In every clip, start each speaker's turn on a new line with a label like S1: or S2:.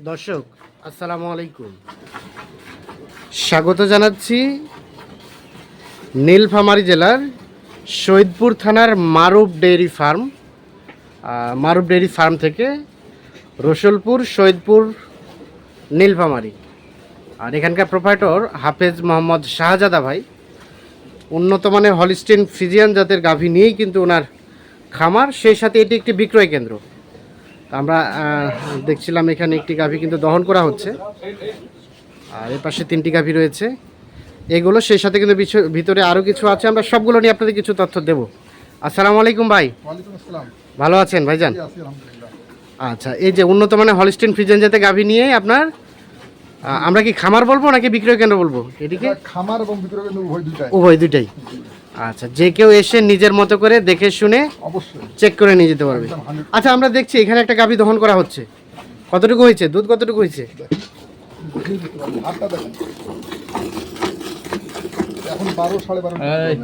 S1: দর্শক আসসালামু আলাইকুম। স্বাগত জানাচ্ছি নীলফামারী জেলার সৈয়দপুর থানার Maruf dairy farm ah, Maruf dairy farm থেকে রসুলপুর সৈয়দপুর নীলফামারী। আর এখানকার প্রোপাইটর হাফেজ মোহাম্মদ শাহজাদা ভাই উন্নত মানের হলিস্টিন ফিজিয়ান জাতের গাভী নিয়েই কিন্তু ওনার খামার সেই সাথে এটি একটি বিক্রয় কেন্দ্র। আমরা দেখছিলাম এখানে একটি গাভী কিন্তু দহন করা হচ্ছে। আর এর পাশে তিনটি গাভী রয়েছে। এগুলো সেই সাথে কিন্তু ভিতরে আরও কিছু আছে। আমরা সবগুলো নিয়ে আপনাদের কিছু তথ্য দেবো। আসসালামু আলাইকুম ভাই। ভালো আছেন ভাইজান? আচ্ছা এই যে উন্নত মানে হলিস্টিন ফ্রিজেন যাতে গাভী নিয়ে আপনার আমরা কি খামার বলব নাকি বিক্রয় কেন্দ্র বলব? এটিকে
S2: খামার এবং বিক্রয় কেন্দ্র উভয় দুইটাই।
S1: উভয় দুইটাই। আচ্ছা যে কেউ এসে নিজের মতো করে দেখে শুনে
S2: অবশ্যই।
S1: চেক করে নিয়ে যেতে পারবে। আচ্ছা আমরা দেখছি এখানে একটা গাভী দহন করা হচ্ছে। কতটুকু হয়েছে? দুধ কতটুকু হয়েছে?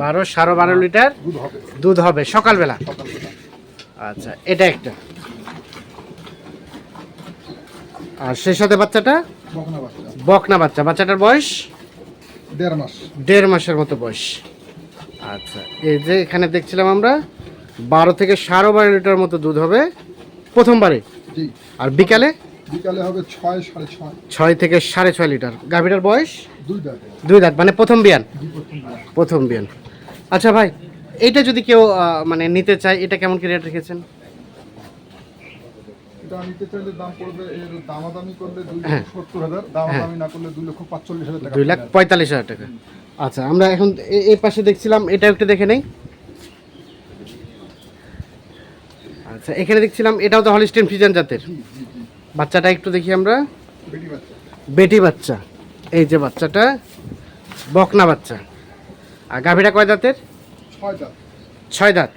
S2: বারো সাড়ে বারো
S1: লিটার
S2: দুধ হবে।
S1: সকালবেলা।
S2: সকালবেলা।
S1: আচ্ছা এটা একটা। আর সেই সাথে বাচ্চাটা?
S2: বকনা বাচ্চা।
S1: বাচ্চাটার বয়স?
S2: দেড় মাস।
S1: দেড় মাসের মতো বয়স। আচ্ছা এই যে এখানে দেখছিলাম আমরা বারো থেকে সাড়ে বারো লিটার মতো দুধ হবে প্রথমবারে। আর বিকালে?
S2: বিকালে হবে ছয় সাড়ে ছয়।
S1: ছয় থেকে সাড়ে ছয় লিটার। গাভীটার বয়স?
S2: দুই দাঁতে।
S1: দুই দাঁত মানে প্রথম বিয়ান?
S2: প্রথম।
S1: বিয়ান। আচ্ছা ভাই এইটা যদি কেউ মানে নিতে চায় এটা কেমন কি রেট রেখেছেন?
S2: এটা নিতে চাইলে দাম পড়বে এর দামাদামি করলে দুই
S1: হ্যাঁ।
S2: লক্ষ সত্তর হাজার দামাদামি না করলে দুই লক্ষ পাঁচচল্লিশ হাজার টাকা
S1: দুই লাখ পঁয়তাল্লিশ হাজার টাকা। আচ্ছা আমরা এখন এই পাশে দেখছিলাম এটা একটু দেখে নেই। আচ্ছা এখানে দেখছিলাম এটাও তো হলিস্টেন ফিজান জাতের। বাচ্চাটা একটু দেখি আমরা।
S2: বেটি বাচ্চা।
S1: এই যে বাচ্চাটা বকনা বাচ্চা। আর গাভীটা কয় দাঁতের
S2: ছয় দাঁত
S1: ছয় দাঁত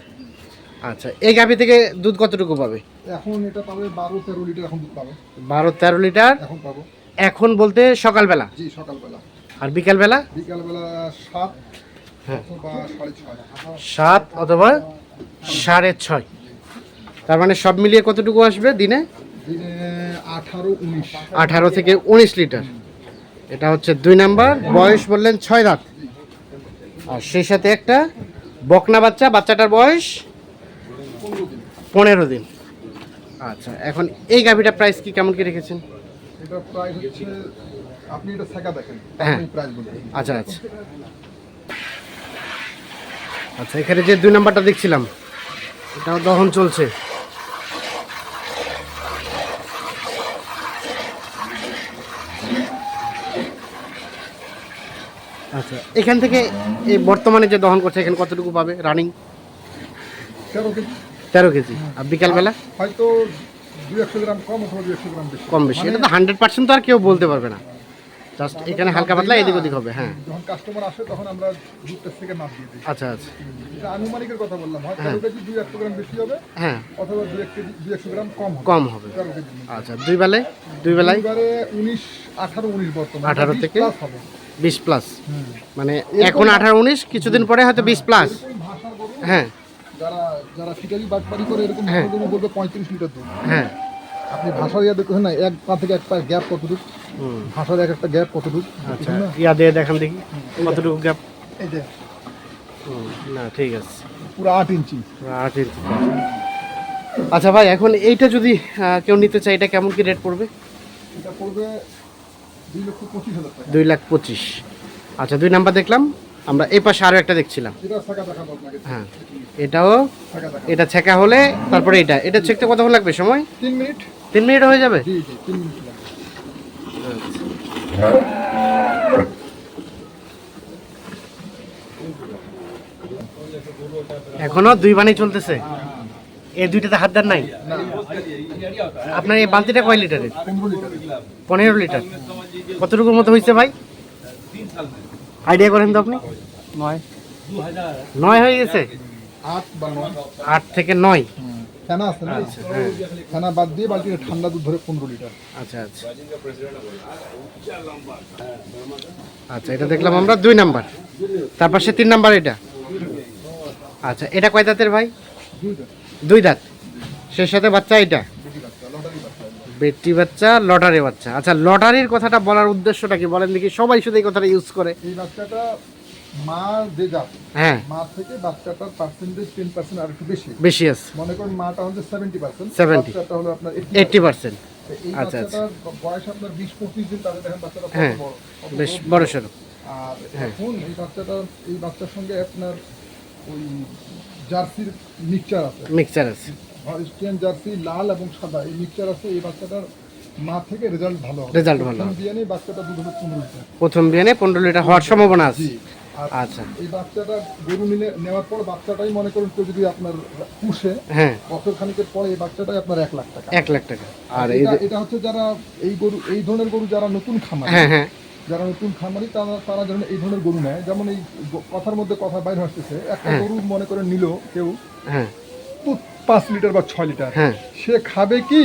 S1: আচ্ছা এই গাভী থেকে দুধ কতটুকু পাবে?
S2: এখন এটা পাবে বারো তেরো লিটার এখন দুধ পাবে।
S1: বারো তেরো লিটার?
S2: এখন পাবো।
S1: এখন বলতে সকালবেলা?
S2: জি সকালবেলা।
S1: আর বিকালবেলা?
S2: বিকালবেলা সাত
S1: হ্যাঁ। সাত অথবা সাড়ে ছয়। তার মানে সব মিলিয়ে কতটুকু আসবে দিনে?
S2: আঠারো উনিশ।
S1: আঠারো থেকে উনিশ লিটার। এটা হচ্ছে দুই নাম্বার। বয়স বললেন ছয় দাঁত আর সেই সাথে একটা বকনা বাচ্চা বাচ্চাটার বয়স?
S2: পনেরো দিন।
S1: আচ্ছা এখন এই গাভিটা প্রাইস কি কেমন কি রেখেছেন?
S2: এটা প্রাইস হচ্ছে আপনি এটা শেখা দেখেন
S1: হ্যাঁ।
S2: প্রাইস
S1: আচ্ছা আচ্ছা। আচ্ছা এখানে যে দুই নাম্বারটা দেখছিলাম এটাও দহন চলছে। আচ্ছা এখান থেকে এই বর্তমানে যে দহন করছে এখানে কতটুকু পাবে রানিং
S2: তেরো কেজি।
S1: তেরো কেজি। আর বিকালবেলা?
S2: হয়তো দুই একশো গ্রাম কম অথবা দুই একশো গ্রাম বেশি।
S1: কম বেশি।
S2: মানে
S1: এটা তো হান্ড্রেড পার্সেন্ট তো আর কেউ বলতে পারবে না। জাস্ট এখানে হালকা পাতলা এদিক ওদিক হবে হ্যাঁ।
S2: যখন কাস্টমার আসে তখন আমরা দুধটা থেকে মাপ দিয়ে দিই।
S1: আচ্ছা আচ্ছা।
S2: এটা আনুমানিকের কথা বললাম। হয়। তেরো কেজি দুই একশো গ্রাম বেশি হবে
S1: হ্যাঁ।
S2: অথবা দুই এক কেজি দুই একশো গ্রাম কম
S1: কম হবে। আচ্ছা দুই বেলায়? দুই বেলায়?
S2: এবারে উনিশ আঠারো উনিশ বর্তমানে।
S1: 18
S2: 20
S1: থেকে?
S2: হবে।
S1: বিশ প্লাস মানে এখন আঠারো উনিশ কিছুদিন পরে হয়তো বিশ প্লাস হ্যাঁ।
S2: যারা ফিটারি বাটপারি করে এরকম
S1: হ্যাঁ।
S2: গরু বলবে পঁয়ত্রিশ লিটার দুধ
S1: হ্যাঁ।
S2: আপনি ভাষা ইয়া দেখছেন না এক পা থেকে এক পা গ্যাপ কতটুকু?
S1: হুম।
S2: ভাষার এক একটা গ্যাপ কতটুকু?
S1: আচ্ছা ইয়া দিয়ে দেখান দেখি কতটুকু গ্যাপ
S2: এই যে
S1: না ঠিক আছে।
S2: পুরো আট ইঞ্চি।
S1: আট ইঞ্চি। আচ্ছা ভাই এখন এইটা যদি কেউ নিতে চায় এটা কেমন কি রেট পড়বে?
S2: এটা পড়বে দুই লক্ষ পঁচিশ হাজার
S1: দুই লাখ পঁচিশ। আচ্ছা দুই নাম্বার দেখলাম। আমরা এই পাশে আরও একটা দেখছিলাম। হ্যাঁ এটাও এটা ছেঁকা হলে তারপরে এটা। এটা ছেঁকতে কতক্ষণ লাগবে সময়?
S2: তিন মিনিট।
S1: তিন মিনিট হয়ে যাবে? এখনও দুই বানি চলতেছে। এই দুইটাতে হাত দেন নাই? আপনার এই বালতিটা কয় লিটারের?
S2: পনেরো লিটার।
S1: কতটুকুর মতো হয়েছে ভাই? আইডিয়া করেন তো আপনি?
S3: নয়।
S1: নয় হয়ে গেছে?
S2: আট বা নয়।
S1: আট থেকে নয়।
S2: ফেনা আছে না?
S1: হ্যাঁ।
S2: ফেনা বাদ দিয়ে বালতিটা ঠান্ডা দুধ ধরে পনেরো লিটার।
S1: আচ্ছা আচ্ছা। আচ্ছা এটা দেখলাম আমরা দুই নাম্বার। তার পাশে তিন নাম্বার এটা। আচ্ছা এটা কয় দাঁতের ভাই?
S2: দুই দাঁত।
S1: দুই সাথে বাচ্চা এটা
S2: বেশি বাচ্চা লটারি বাচ্চা
S1: বেটি বাচ্চা লটারি বাচ্চা। আচ্ছা লটারির কথাটা বলার উদ্দেশ্যটা কি? বলেন দেখি সবাই শুধু এই কথাটা ইউজ করে।
S2: এই বাচ্চাটা মা যে জাত
S1: হ্যাঁ।
S2: মা থেকে বাচ্চাটার পার্সেন্টেজ টেন পার্সেন্ট আর একটু বেশি।
S1: বেশি আছে।
S2: মনে করেন মাটা হচ্ছে সেভেন্টি পার্সেন্ট
S1: 70
S2: বাচ্চাটা হলো আপনার
S1: এইটটি পার্সেন্ট আচ্ছা, আচ্ছা।
S2: বয়স আপনার বিশ পঁচিশ দিন তাদের দেখেন বাচ্চাটা
S1: হ্যাঁ, বেশ
S2: বড়।
S1: বড় সড়ো।
S2: আর
S1: হ্যাঁ।
S2: এখন এই বাচ্চাটা এই বাচ্চার সঙ্গে আপনার ওই জার্সির মিক্সচার আছে।
S1: মিক্সচার আছে।
S2: হলিস্টিয়ান জার্সি লাল এবং সাদা। এই মিক্সচার আছে এই বাচ্চাটার মা থেকে রেজাল্ট ভালো
S1: Result ভালো
S2: বিয়ানে বাচ্চাটা দুধ হবে পনেরো লিটার।
S1: প্রথম বিয়ানে পনেরো লিটার হওয়ার সম্ভাবনা আছে। আচ্ছা।
S2: এই বাচ্চাটা গরু নিলে নেওয়ার পর বাচ্চাটাই মনে করুন কেউ যদি আপনার পুষে
S1: হ্যাঁ।
S2: বছর খানিকের পরে এই বাচ্চাটাই আপনার এক লাখ টাকা।
S1: এক লাখ টাকা। আর
S2: এটা হচ্ছে যারা এই গরু এই ধরনের গরু যারা নতুন খামার
S1: হ্যাঁ হ্যাঁ।
S2: যারা নতুন খামারি তারা তারা যেন এই ধরনের গরু নেয়। যেমন এই কথার মধ্যে কথা বাইরে আসতেছে। একটা
S1: হ্যাঁ।
S2: গরু মনে করে নিল কেউ।
S1: হ্যাঁ।
S2: পাঁচ লিটার বা ছয় লিটার।
S1: হ্যাঁ।
S2: সে খাবে কি?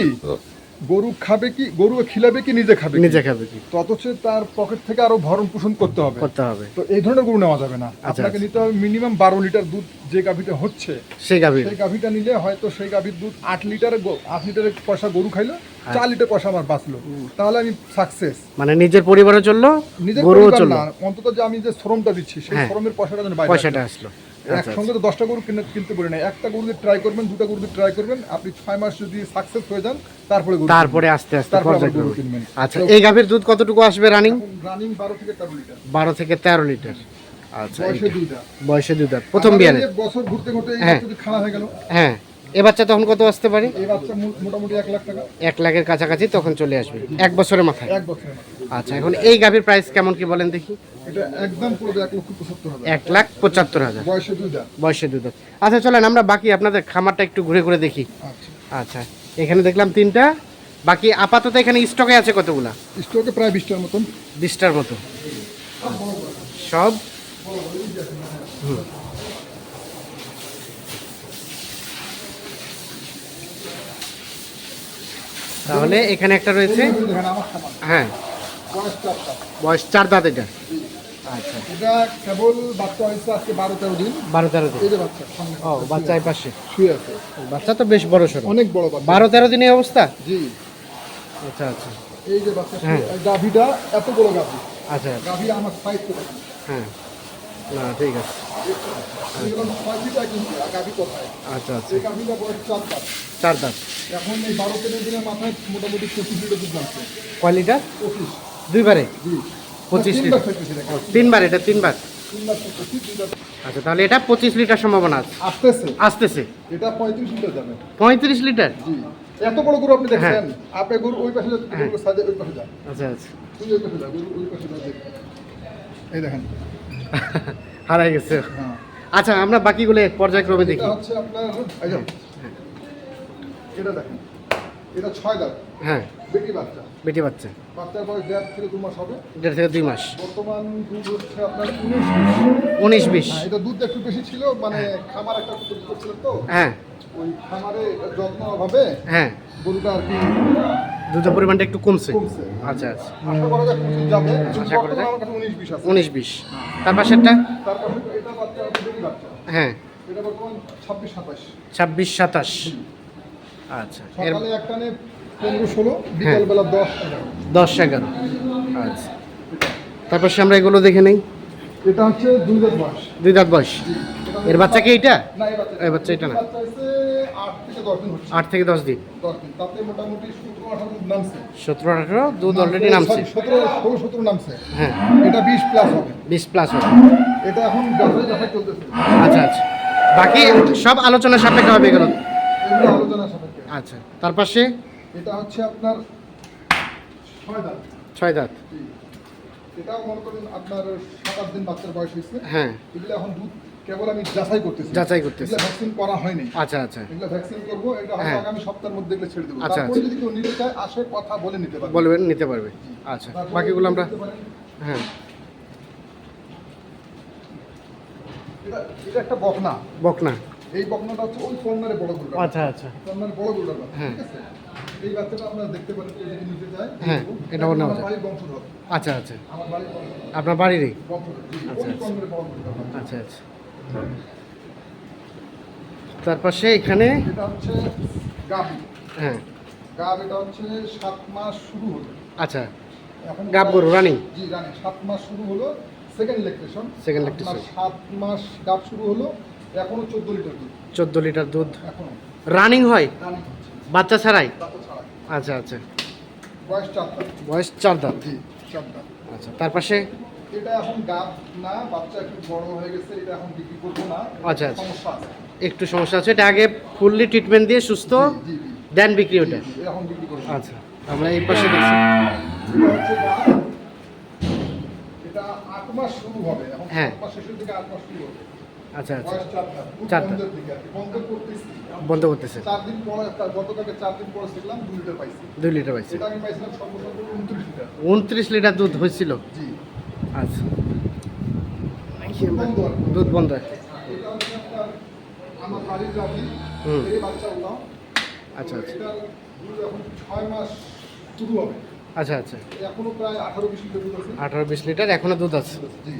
S2: গরু খাবে কি? গরু খিলাবে কি? নিজে খাবে
S1: নিজে খাবে কি?
S2: তো অথচ তার পকেট থেকে আরও ভরণ পোষণ করতে হবে।
S1: করতে হবে।
S2: তো এই ধরনের গরু নেওয়া যাবে না।
S1: আচ্ছা,
S2: আপনাকে
S1: আচ্ছা।
S2: নিতে হবে মিনিমাম বারো লিটার দুধ যে গাভীটা হচ্ছে
S1: সেই গাভীর।
S2: সেই গাভীটা নিলে হয়তো সেই গাভীর দুধ আট লিটার আট লিটারের পয়সা গরু খাইলো
S1: হ্যাঁ।
S2: চার লিটার পয়সা আমার বাঁচলো। তাহলে আমি সাকসেস
S1: মানে নিজের পরিবারও চলল
S2: নিজের পরিবার না। অন্তত যে আমি যে শ্রমটা দিচ্ছি সেই
S1: হ্যাঁ।
S2: শ্রমের পয়সাটা যেন বাইরে
S1: পয়সাটা আসলো। আচ্ছা
S2: একসঙ্গে তো দশটা গরু কিনে কিনতে পারি না একটা গরু দিয়ে ট্রাই করবেন দুটা গরু দিয়ে ট্রাই করবেন। আপনি ছয় মাস যদি সাকসেস হয়ে যান তারপরে গরু
S1: তারপরে আস্তে আস্তে
S2: তারপরে গরু কিনবেন।
S1: আচ্ছা এই গাভীর দুধ কতটুকু আসবে রানিং
S2: রানিং বারো থেকে তেরো লিটার।
S1: বারো থেকে তেরো লিটার। আচ্ছা
S2: বয়সে।
S1: দুধ প্রথম বিয়ানে?
S2: বছর ঘুরতে ঘুরতে
S1: হ্যাঁ।
S2: যদি খাওয়া হয়ে গেল।
S1: হ্যাঁ। এ বাচ্চা তখন কত আসতে পারে?
S2: এই বাচ্চা মোটামুটি এক লাখ টাকা।
S1: এক লাখের কাছাকাছি তখন চলে আসবে। এক বছরের মাথায়?
S2: এক বছরের মাথায়।
S1: আচ্ছা এখন এই গাভীর প্রাইস কেমন কি বলেন দেখি।
S2: এটা একদম এক লক্ষ পঁচাত্তর হাজার।
S1: এক লাখ পঁচাত্তর হাজার।
S2: বয়সে দুইটা
S1: বয়সে দুধ আচ্ছা চলেন আমরা বাকি আপনাদের খামারটা একটু ঘুরে ঘুরে দেখি।
S2: আচ্ছা।
S1: আচ্ছা এখানে দেখলাম তিনটা। বাকি আপাতত এখানে স্টকে আছে কতগুলা?
S2: স্টকে প্রায় বিশটার মতন।
S1: বিশটার মতো। সব? তাহলে এখানে একটা রয়েছে। হ্যাঁ।
S2: বয়স
S1: বয়স চার দাঁত এটা। আচ্ছা।
S2: এটা কেবল বাচ্চা হয়েছে আজকে বারো তেরো দিন।
S1: বারো তেরো দিন?
S2: এই যে বাচ্চা
S1: ও বাচ্চা এই পাশে?
S2: শুয়ে আছে।
S1: বাচ্চা তো বেশ বড় সড়ো।
S2: অনেক বড় বাচ্চা।
S1: বারো তেরো দিনের অবস্থা?
S2: জি।
S1: আচ্ছা আচ্ছা।
S2: এই যে বাচ্চা
S1: হ্যাঁ।
S2: শুয়ে- এত বড় গাভী।
S1: আচ্ছা
S2: গাভী আমার সাইজ তো
S1: হ্যাঁ। না ঠিক আছে। আচ্ছা আচ্ছা।
S2: গাভীটা চার
S1: দাঁত।
S2: এখন এই বারো তেরো দিনের মাথায় মোটামুটি পঁচিশ লিটার দুধ
S1: কয় লিটার?
S2: পঁচিশ।
S1: দুইবারে?
S2: জি।
S1: পঁচিশ লিটার। তিনবার এটা তিনবার। আচ্ছা তাহলে এটা পঁচিশ লিটার সম্ভাবনা আছে।
S2: আসতেছে।
S1: আসতেছে।
S2: এটা পঁয়ত্রিশ লিটার যাবে।
S1: পঁয়ত্রিশ লিটার?
S2: জি। এত বড় গরু আপনি দেখছেন?
S1: হ্যাঁ।
S2: আপনি গরু ওই পাশে সাজে ওই পাশে যান
S1: আচ্ছা আচ্ছা।
S2: তুই ওই পাশে যা গরু ওই পাশে যা এই দেখেন।
S1: হারাই গেছে।
S2: হ্যাঁ।
S1: আচ্ছা আমরা বাকিগুলো পর্যায়ক্রমে দেখি।
S2: হচ্ছে আপনার এটা দেখেন। এটা ছয় দাঁত।
S1: হ্যাঁ।
S2: বেটি বাচ্চা?
S1: বেটি বাচ্চা।
S2: বাচ্চার বয়স দেড় থেকে দু মাস হবে?
S1: দেড় থেকে দুই মাস।
S2: বর্তমান দুধ হচ্ছে আপনার উনিশ বিশ। হ্যাঁ এটা দুধ একটু বেশি ছিল মানে খামার একটা তৈরি করছিলেন তো?
S1: হ্যাঁ।
S2: ওই খামারে যত্ন অভাবে
S1: হ্যাঁ।
S2: গরুটা আর কি
S1: দুধের পরিমাণটা একটু কমছে। আচ্ছা আচ্ছা।
S2: আশা করা যায় কাছে উনিশ বিশ
S1: তার পাশেরটা?
S2: বাচ্চা
S1: হ্যাঁ।
S2: ছাব্বিশ সাতাশ।
S1: আচ্ছা। এর
S2: একটানে পনেরো ষোলো বিকালবেলা দশ
S1: দশ এগারো। আচ্ছা। তারপর সে আমরা এগুলো দেখে নেই?
S2: এটা হচ্ছে দুই দাঁত বয়স।
S1: দুই দাঁত বয়স। এর বাচ্চা কি এইটা?
S2: এই বাচ্চা।
S1: এটা না।
S2: আট থেকে দশ দিন সতেরো আঠারো দুধ
S1: অলরেডি নামছে।
S2: ষোলো সতেরো নামছে।
S1: হ্যাঁ।
S2: এটা বিশ প্লাস হবে।
S1: বিশ প্লাস হবে।
S2: এটা এখন ব্যবসায় ব্যবসায় চলতেছে।
S1: আচ্ছা আচ্ছা। বাকি সব আলোচনা সাপেক্ষে হবে এগুলো?
S2: এগুলো আলোচনা সাপেক্ষে।
S1: আচ্ছা। তার পাশে
S2: এটা হচ্ছে আপনার ছয় দাঁত।
S1: ছয় দাঁত।
S2: এটাও মনে করুন আপনার সাত আট দিন বাচ্চার বয়স হয়েছে।
S1: হ্যাঁ।
S2: এগুলো এখন দুধ কেবল আমি যাচাই করতেছি।
S1: যাচাই করতেছি।
S2: এগুলো ভ্যাকসিন করা হয়নি।
S1: আচ্ছা আচ্ছা।
S2: এগুলো ভ্যাকসিন করব এটা হয়তো
S1: হ্যাঁ।
S2: আগামী সপ্তাহের মধ্যে এগুলো ছেড়ে দেবো।
S1: আচ্ছা,
S2: তারপরে
S1: আচ্ছা।
S2: যদি কেউ নিতে চায় আসে কথা বলে নিতে পারবে।
S1: বলবেন নিতে পারবে। আচ্ছা বাকিগুলো আমরা। হ্যাঁ।
S2: এটা এটা একটা বকনা।
S1: বকনা।
S2: এই বকনাটা হচ্ছে ওই কর্নারে বড় গরুটা
S1: আচ্ছা আচ্ছা।
S2: কর্নারে বড় গরুটা
S1: হ্যাঁ।
S2: ঠিক আছে? এই বাচ্চাটা আপনারা দেখতে পারেন কেউ যদি নিতে চায়
S1: হ্যাঁ, যায়।
S2: বাড়ির বংশধর।
S1: আচ্ছা আচ্ছা।
S2: আমার বাড়ির
S1: আপনার বাড়িরই? আচ্ছা, আচ্ছা।
S2: বড়।
S1: আচ্ছা আচ্ছা। তার পাশে এখানে?
S2: এটা হচ্ছে গাভি।
S1: হ্যাঁ।
S2: গাব এটা হচ্ছে সাত মাস শুরু হলো।
S1: আচ্ছা।
S2: এখন
S1: গাব গরু রানিং?
S2: জি রানিং। সাত মাস শুরু হলো সেকেন্ড লেকটেশন
S1: Second lactation।
S2: সাত মাস গাব শুরু হলো এখনও চোদ্দ লিটার দুধ।
S1: চোদ্দ লিটার দুধ।
S2: এখনও।
S1: রানিং হয়?
S2: রানিং
S1: বাচ্চা ছাড়াই? আচ্ছা আচ্ছা।
S2: বয়স চার দাঁত।
S1: বয়স চার দাঁত?
S2: জি চার দাঁত।
S1: আচ্ছা তার পাশে?
S2: এটা এখন গাব না বাচ্চা একটু বড় হয়ে গেছে এটা এখন বিক্রি করব না।
S1: আচ্ছা, আচ্ছা।
S2: সমস্যা আছে।
S1: একটু সমস্যা আছে। এটা আগে ফুললি ট্রিটমেন্ট দিয়ে সুস্থ দেন বিক্রি ওটা?
S2: এখন বিক্রি করব।
S1: আচ্ছা আমরা এই পাশে দেখছি।
S2: এটা আট মাস শুরু হবে। এখন
S1: হ্যাঁ।
S2: সাত মাস শেষের দিকে আট মাস শুরু হবে।
S1: আচ্ছা আচ্ছা।
S2: বয়স চার দাঁত খুব
S1: চার দাঁত।
S2: বন্ধের দিকে আর কি বন্ধ করতেছি।
S1: করতেছে।
S2: চার দিন পরে গতকালকে চার দিন পরে শিখলাম দু লিটার পাইছি।
S1: দুই লিটার পাইছে।
S2: এটা আমি পাইছিলাম সর্বসর্ব উনত্রিশ লিটার।
S1: উনত্রিশ লিটার দুধ হয়েছিল?
S2: জি।
S1: আচ্ছা। দুধ বন্ধ
S2: আমার বাড়ির রাখি
S1: হুম। আচ্ছা আচ্ছা।
S2: এটার দুধ এখন ছয় মাস শুরু হবে।
S1: আচ্ছা আচ্ছা।
S2: এখনও প্রায় আঠারো বিশ লিটার দুধ আছে।
S1: আঠারো বিশ লিটার এখনও দুধ আছে।
S2: জি।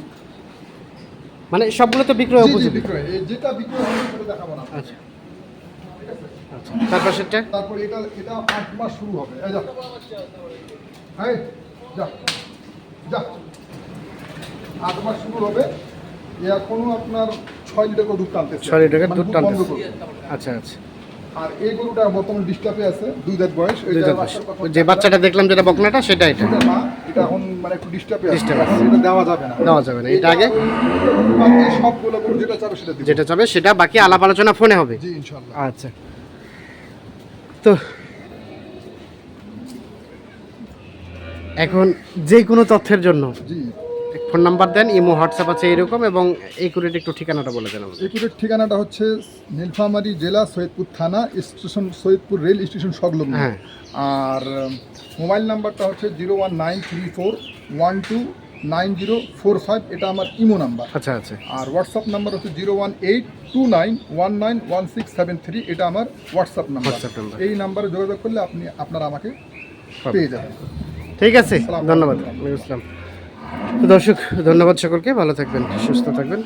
S1: মানে সবগুলো তো বিক্রয় উপযোগী।
S2: বিক্রয়। এই যেটা বিক্রয় হবে সেটা দেখাবো না।
S1: আচ্ছা।
S2: ঠিক আছে
S1: আচ্ছা। তার পাশেরটা?
S2: তারপর এটা এটা আট মাস শুরু হবে। এই যা। এই, যা। যা। আট মাস শুরু হবে। এখনও আপনার ছয় লিটার করে দুধ টানতেছে।
S1: ছয় লিটার
S2: মানে
S1: দুধ টানতেছে। আচ্ছা আচ্ছা।
S2: আর এই গরুটা বর্তমানে ডিস্টার্বে আছে দুই দাঁত বয়স।
S1: যে বাচ্চাটা দেখলাম যেটা বকনাটা সেটা এটা।
S2: এটা এখন মানে একটু ডিস্টার্বে আছে।
S1: Disturb আছে।
S2: এটা দেওয়া যাবে না।
S1: দেওয়া যাবে না। এটা আগে
S2: বাকি সবগুলো গরু যেটা চাবে সেটা দিব
S1: যেটা চাবে সেটা বাকি আলাপ আলোচনা ফোনে হবে।
S2: জি ইনশাআল্লাহ।
S1: আচ্ছা। তো এখন যে কোনো তথ্যের জন্য
S2: জি।
S1: ফোন নাম্বার দেন ইমো হোয়াটসঅ্যাপ আছে এরকম এবং এই কুরির একটু ঠিকানাটা বলে দেন আমাদের।
S2: একুরের ঠিকানাটা হচ্ছে নীলফামারী জেলা সৈয়দপুর থানা স্টেশন সৈয়দপুর রেল স্টেশন সংলগ্ন।
S1: হ্যাঁ।
S2: আর মোবাইল নাম্বারটা হচ্ছে zero one nine three four one two nine zero four five এটা আমার ইমো নাম্বার।
S1: আচ্ছা আচ্ছা।
S2: আর হোয়াটসঅ্যাপ নাম্বার হচ্ছে zero one eight two nine one nine one six seven three এটা আমার হোয়াটসঅ্যাপ নাম্বার। এই নাম্বারে যোগাযোগ করলে আপনি আপনারা আমাকে। পেয়ে যাবেন।
S1: ঠিক আছে ধন্যবাদ। দর্শক ধন্যবাদ সকলকে ভালো থাকবেন সুস্থ থাকবেন।